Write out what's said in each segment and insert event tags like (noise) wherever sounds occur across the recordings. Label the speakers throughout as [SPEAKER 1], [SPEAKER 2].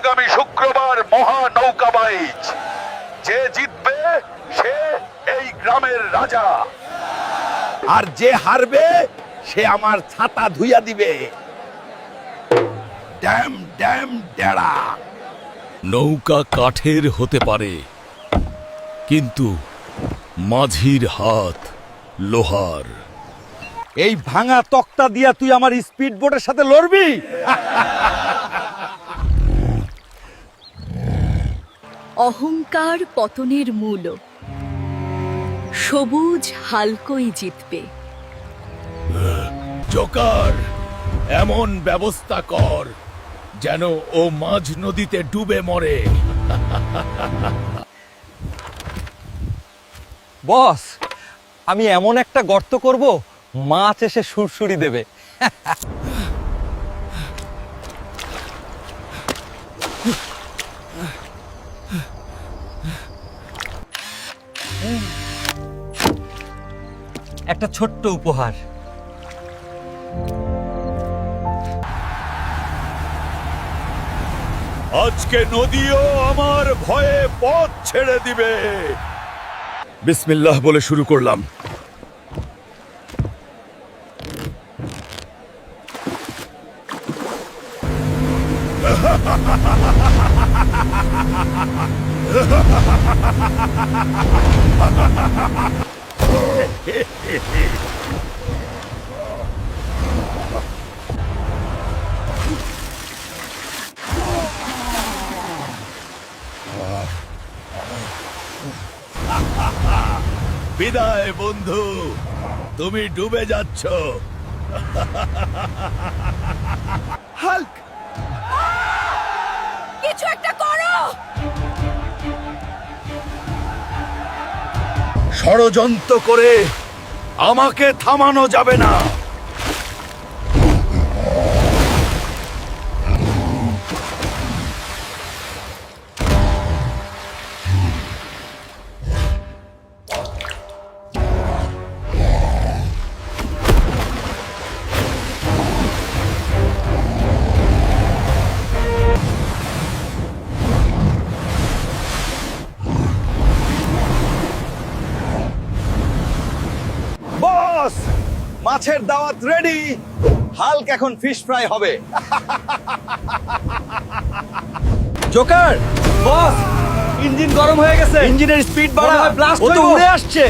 [SPEAKER 1] আগামী শুক্রবার মহা নৌকাবাইজ যে জিতবে সে এই গ্রামের রাজা। আর যে হারবে সে আমার ছাতা ধুইয়া দিবে। ড্যাম ড্যাম ডেড়া
[SPEAKER 2] নৌকা কাঠের হতে পারে কিন্তু মাঝির হাত লোহার।
[SPEAKER 1] এই ভাঙা তক্তা দিয়া তুই আমার স্পিড বোটের সাথে লড়বি?
[SPEAKER 3] অহংকার পতনের মূল। সবুজ হালকই জিতবে।
[SPEAKER 2] জোকার এমন ব্যবস্থা কর যেন ও মাঝ নদীতে ডুবে মরে।
[SPEAKER 4] বস আমি এমন একটা গর্ত করব মাছ এসে সুরসুরি দেবে। (laughs) একটা ছোট্ট উপহার।
[SPEAKER 2] আজকে নদীও আমার ভয়ে পথ ছেড়ে দিবে। বিসমিল্লাহ বলে শুরু করলাম। বিদায় বন্ধু। তুমি ডুবে যাচ্ছ। হাল্ক!
[SPEAKER 3] কিছু একটা করো!
[SPEAKER 2] ষড়যন্ত্র করে আমাকে থামানো যাবে না।
[SPEAKER 1] মাছের দাওয়াত রেডি হালক এখন ফিশ ফ্রাই হবে।
[SPEAKER 4] জোকার বস ইঞ্জিন গরম হয়ে গেছে।
[SPEAKER 1] ইঞ্জিনের স্পিড বাড়া।
[SPEAKER 4] ব্লাস্ট হয়
[SPEAKER 1] উড়ে আসছে।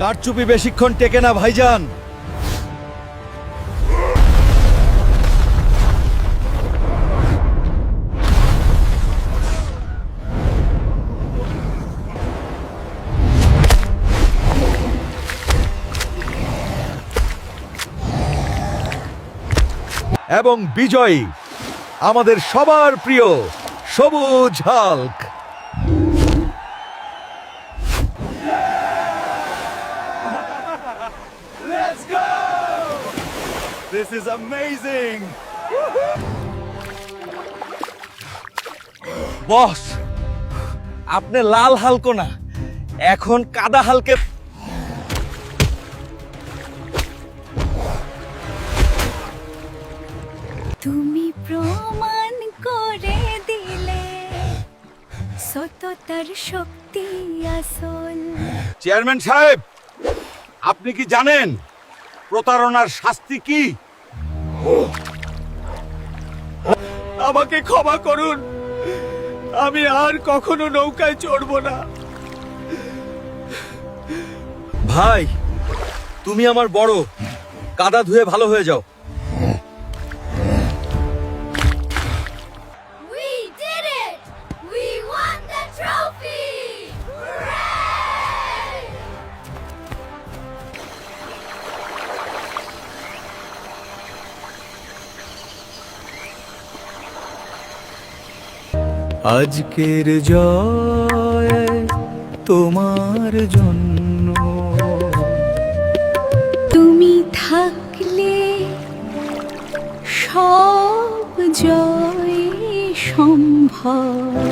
[SPEAKER 1] কারচুপি বেশিক্ষণ টেকে না ভাইজান। এবং বিজয়ী আমাদের সবার প্রিয় সবুজ Hulk. This is amazing!
[SPEAKER 4] Boss আপনি লাল হালকো না এখন কাদা হালকে
[SPEAKER 3] তুমি প্রমাণ করে দিলে সততার শক্তি আসল
[SPEAKER 1] চেয়ারম্যান সাহেব আপনি কি জানেন প্রতারণার শাস্তি কি
[SPEAKER 2] আমাকে ক্ষমা করুন। আমি আর কখনো নৌকায় চড়ব না।
[SPEAKER 4] ভাই, তুমি আমার বড়। কাদা ধুয়ে ভালো হয়ে যাও।
[SPEAKER 5] আজকের জয় তোমার জন্য।
[SPEAKER 3] তুমি থাকলে সব জয় সম্ভব।